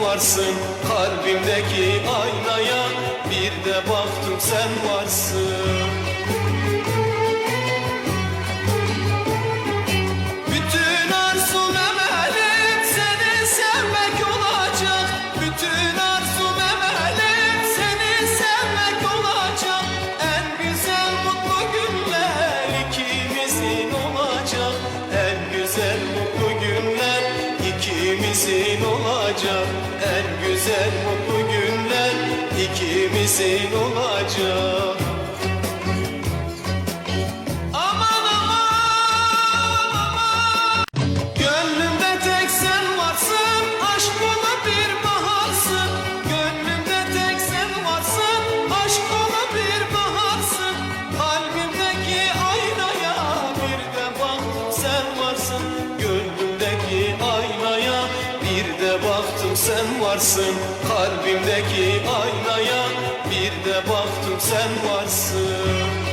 varsın Kalbimdeki aynaya bir de baktım sen varsın. Bütün arzum emelim seni sevmek olacak. Bütün ikimizin olacak En güzel mutlu günler. İkimizin olacak Bir de baktım sen varsın Kalbimdeki aynaya Bir de baktım sen varsın